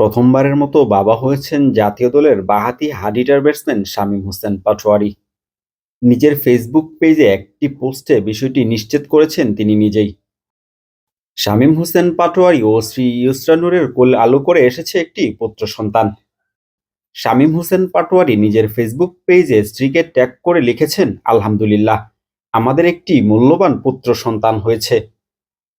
প্রথমবারের মতো বাবা হয়েছেন জাতীয় দলের বাঁহাতি hard hitter batsman Shamim Hossain Patwari. নিজের ফেসবুক পেজে একটি পোস্টে বিষয়টি নিশ্চিত করেছেন তিনি নিজেই। শামীম হোসেন পাটোয়ারি ও শ্রী ইউসরানুরের কোল আলো করে এসেছে একটি পুত্র সন্তান। শামীম হোসেন পাটোয়ারি নিজের ফেসবুক পেজে স্ত্রীকে ট্যাগ করে লিখেছেন, আলহামদুলিল্লাহ, আমাদের একটি মূল্যবান পুত্র সন্তান হয়েছে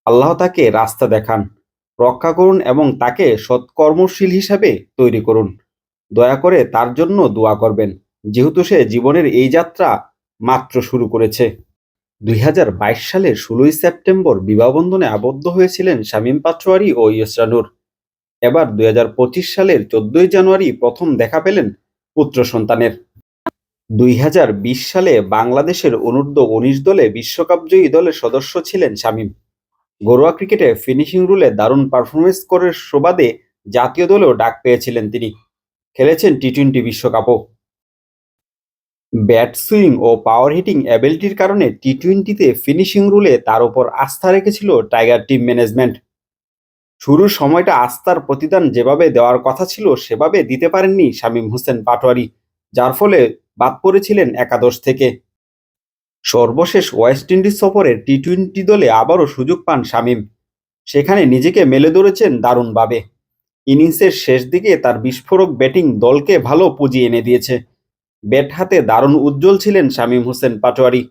আল্লাহ তাকে রাস্তা দেখান রক্ষা করুন এবং তাকে সৎকর্মশীল হিসাবে তৈরি করুন। দয়া করে তার জন্য দোয়া করবেন, যেহেতু সে জীবনের এই যাত্রা মাত্র শুরু করেছে। দুই সালের ষোলোই সেপ্টেম্বর বিবাহবন্ধনে আবদ্ধ হয়েছিলেন শামীম পাচোয়ারি ও ইয়সরানুর এবার দুই হাজার পঁচিশ সালের চোদ্দই জানুয়ারি প্রথম দেখা পেলেন পুত্র সন্তানের। দুই হাজার বিশ সালে বাংলাদেশের অনূর্ধ্ব উনিশ দলে বিশ্বকাপজয়ী দলের সদস্য ছিলেন শামীম। ঘরোয়া ক্রিকেটে ফিনিশিং রুলে দারুণ পারফরমেন্স করে সুবাদে জাতীয় দলেও ডাক পেয়েছিলেন তিনি। খেলেছেন টি টোয়েন্টি বিশ্বকাপও। ব্যাট সুইং ও পাওয়ার হিটিং অ্যাবিলিটির কারণে টি টোয়েন্টিতে ফিনিশিং রুলে তার উপর আস্থা রেখেছিল টাইগার টিম ম্যানেজমেন্ট শুরুর সময়টা আস্থার প্রতিদান যেভাবে দেওয়ার কথা ছিল, সেভাবে দিতে পারেননি শামীম হোসেন পাটোয়ারি, যার ফলে বাদ পড়েছিলেন একাদশ থেকে। সর্বশেষ ওয়েস্ট ইন্ডিজ সফরের টি টোয়েন্টি দলে আবারও সুযোগ পান শামীম। সেখানে নিজেকে মেলে ধরেছেন দারুণভাবে। ইনিংসের শেষ দিকে তার বিস্ফোরক ব্যাটিং দলকে ভালো পুঁজি এনে দিয়েছে। ব্যাট হাতে দারুণ উজ্জ্বল ছিলেন শামীম হোসেন পাটোয়ারি।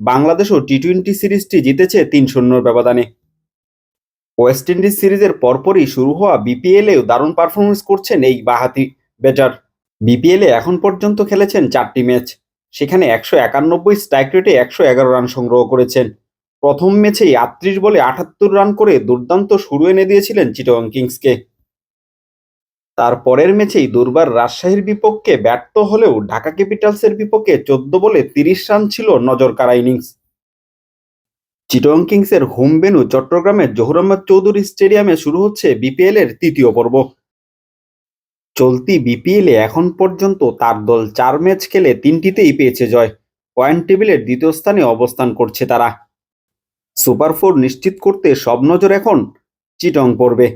বাংলাদেশও টি টোয়েন্টি সিরিজটি জিতেছে তিন শূন্যর ব্যবধানে। ওয়েস্ট ইন্ডিজ সিরিজের পরপরই শুরু হওয়া বিপিএলেও দারুণ পারফরমেন্স করছেন এই বাহাতি ব্যাটার। বিপিএলে এখন পর্যন্ত খেলেছেন চারটি ম্যাচ। সেখানে একশো একানব্বই স্ট্রাইক রেটে একশো এগারো রান সংগ্রহ করেছেন। প্রথম ম্যাচেই আটত্রিশ বলে আটাত্তর রান করে দুর্দান্ত শুরু এনে দিয়েছিলেন চিটগং কিংসকে। তার পরের ম্যাচেই দুর্বার রাজশাহীর বিপক্ষে ব্যর্থ হলেও ঢাকা ক্যাপিটালসের বিপক্ষে চোদ্দ বলে তিরিশ রান ছিল নজর কাড়া ইনিংস চিটং কিংসের হোম বেনু চট্টগ্রামের জহুর আহমদ চৌধুরী স্টেডিয়ামে শুরু হচ্ছে বিপিএল এর তৃতীয় পর্ব। চলতি বিপিএলে এখন পর্যন্ত তার দল চার ম্যাচ খেলে তিনটিতেই পেয়েছে জয়। পয়েন্ট টেবিলের দ্বিতীয় স্থানে অবস্থান করছে তারা। সুপার ফোর নিশ্চিত করতে সব নজর এখন চিটং পড়বে।